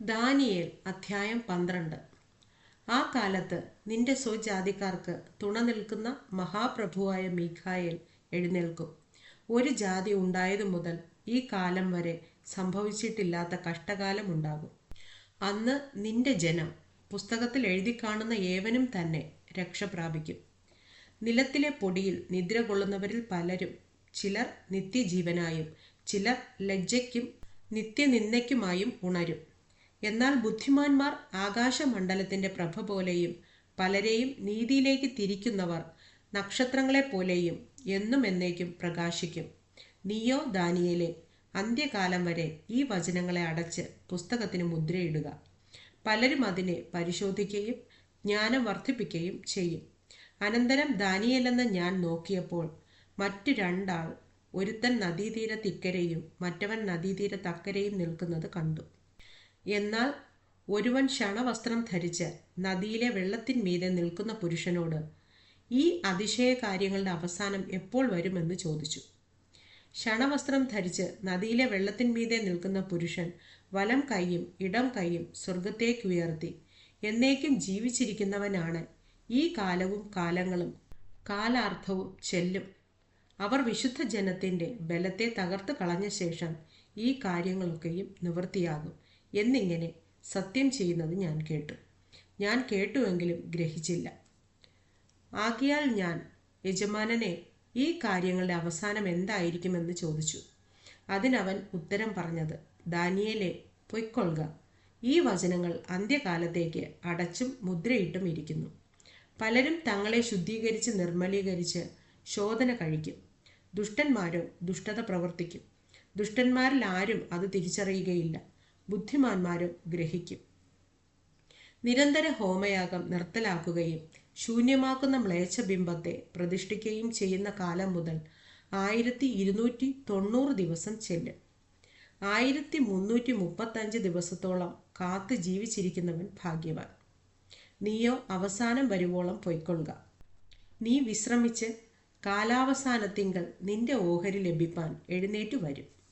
Daniel അധ്യായം പന്ത്രണ്ട്. ആ കാലത്ത് നിന്റെ സ്വജാതിക്കാർക്ക് തുണ നിൽക്കുന്ന മഹാപ്രഭുവായ മീഖായേൽ എഴുന്നേൽക്കും. ഒരു ജാതി ഉണ്ടായതു മുതൽ ഈ കാലം വരെ സംഭവിച്ചിട്ടില്ലാത്ത കഷ്ടകാലം ഉണ്ടാകും. അന്ന് നിന്റെ ജനം പുസ്തകത്തിൽ എഴുതി കാണുന്ന ഏവനും തന്നെ രക്ഷ പ്രാപിക്കും. നിലത്തിലെ പൊടിയിൽ നിദ്ര കൊള്ളുന്നവരിൽ പലരും ചിലർ നിത്യജീവനായും ചിലർ ലജ്ജയ്ക്കും നിത്യനിന്ദയ്ക്കുമായും ഉണരും. എന്നാൽ ബുദ്ധിമാന്മാർ ആകാശമണ്ഡലത്തിന്റെ പ്രഭ പോലെയും പലരെയും നീതിയിലേക്ക് തിരിക്കുന്നവർ നക്ഷത്രങ്ങളെപ്പോലെയും എന്നും എന്നേക്കും പ്രകാശിക്കും. നീയോ ദാനിയേലെ അന്ത്യകാലം വരെ ഈ വചനങ്ങളെ അടച്ച് പുസ്തകത്തിന് മുദ്രയിടുക. പലരും അതിനെ പരിശോധിക്കുകയും ജ്ഞാനം വർദ്ധിപ്പിക്കുകയും ചെയ്യും. അനന്തരം ദാനിയലെന്ന് ഞാൻ നോക്കിയപ്പോൾ മറ്റു രണ്ടാൾ ഒരുത്തൻ നദീതീരത്തിക്കരയും മറ്റവൻ നദീതീരത്തക്കരയും നിൽക്കുന്നത് കണ്ടു. എന്നാൽ ഒരുവൻ ക്ഷണവസ്ത്രം ധരിച്ച് നദിയിലെ വെള്ളത്തിന്മീതെ നിൽക്കുന്ന പുരുഷനോട് ഈ അതിശയ കാര്യങ്ങളുടെ അവസാനം എപ്പോൾ വരുമെന്ന് ചോദിച്ചു. ക്ഷണവസ്ത്രം ധരിച്ച് നദിയിലെ വെള്ളത്തിന്മീതെ നിൽക്കുന്ന പുരുഷൻ വലം കൈയും ഇടം കൈയും സ്വർഗത്തേക്ക് ഉയർത്തി എന്നേക്കും ജീവിച്ചിരിക്കുന്നവനാണ്. ഈ കാലവും കാലങ്ങളും കാലാർത്ഥവും ചെല്ലും. അവർ വിശുദ്ധ ജനത്തിന്റെ ബലത്തെ തകർത്ത് കളഞ്ഞ ശേഷം ഈ കാര്യങ്ങളൊക്കെയും നിവൃത്തിയാകും. എന്നിങ്ങനെ സത്യം ചെയ്യുന്നത് ഞാൻ കേട്ടു. ഞാൻ കേട്ടുവെങ്കിലും ഗ്രഹിച്ചില്ല. ആകിയാൽ ഞാൻ യജമാനനെ ഈ കാര്യങ്ങളുടെ അവസാനം എന്തായിരിക്കുമെന്ന് ചോദിച്ചു. അതിനവൻ ഉത്തരം പറഞ്ഞത് ദാനിയേലെ പൊയ്ക്കൊള്ളുക ഈ വചനങ്ങൾ അന്ത്യകാലത്തേക്ക് അടച്ചും മുദ്രയിട്ടും ഇരിക്കുന്നു. പലരും തങ്ങളെ ശുദ്ധീകരിച്ച് നിർമ്മലീകരിച്ച് ശോധന കഴിക്കും. ദുഷ്ടന്മാരോ ദുഷ്ടത പ്രവർത്തിക്കും. ദുഷ്ടന്മാരിൽ ആരും അത് തിരിച്ചറിയുകയില്ല. ബുദ്ധിമാന്മാരോ ഗ്രഹിക്കും. നിരന്തര ഹോമയാഗം നിർത്തലാക്കുകയും ശൂന്യമാക്കുന്ന മ്ലേച്ഛബിംബത്തെ പ്രതിഷ്ഠിക്കുകയും ചെയ്യുന്ന കാലം മുതൽ ആയിരത്തി ഇരുന്നൂറ്റി തൊണ്ണൂറ് ദിവസം ചെല്ലും. ആയിരത്തി മുന്നൂറ്റി മുപ്പത്തഞ്ച് ദിവസത്തോളം കാത്ത് ജീവിച്ചിരിക്കുന്നവൻ ഭാഗ്യവാൻ. നീയോ അവസാനം വരുവോളം പൊയ്ക്കൊള്ളുക. നീ വിശ്രമിച്ച് കാലാവസാനത്തിങ്കൾ നിന്റെ ഓഹരി ലഭിപ്പാൻ എഴുന്നേറ്റ് വരും.